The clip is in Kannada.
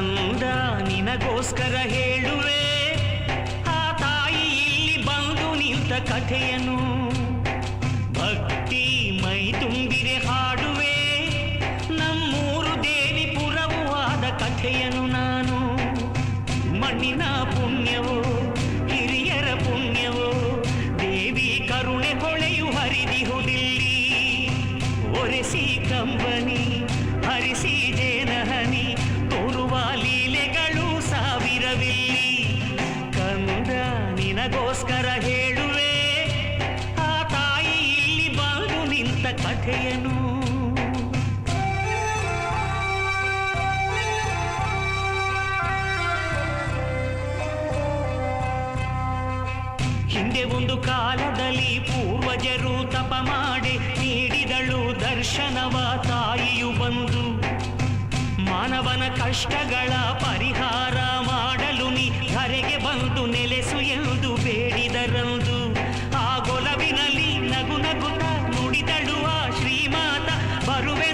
ನಿನಗೋಸ್ಕರ ಹೇಳುವೆ. ಆ ತಾಯಿ ಇಲ್ಲಿ ಬಂದು ನಿಂತ ಕಥೆಯನು ಭಕ್ತಿ ಮೈ ತುಂಬಿರೆ ಹಾಡುವೆ. ನಮ್ಮೂರು ದೇವಿ ಪುರವೂ ಆದ ಕಥೆಯನು ನಾನು ಮಣ್ಣಿನ ಪುಣ್ಯವೋ, ಹಿರಿಯರ ಪುಣ್ಯವೋ, ದೇವಿ ಕರುಣೆ ಹೊಳೆಯು ಹರಿದಿಹುದಿಲ್ಲಿ ಒರೆಸಿ ಕಂಬನಿ ಕಂದ, ನಿನಗೋಸ್ಕರ ಹೇಳುವೆ, ಆ ತಾಯಿ ಇಲ್ಲಿ ಬಂದು ನಿಂತ ಕಥೆಯನು. ಹಿಂದೆ ಒಂದು ಕಾಲದಲ್ಲಿ ಪೂರ್ವಜರು ತಪ ಮಾಡಿ ನೀಡಿದಳು ದರ್ಶನವ ತಾಯಿಯು ಬಂದು, ಮಾನವನ ಕಷ್ಟಗಳ ಪರಿಹಾರ ಬರುವೆ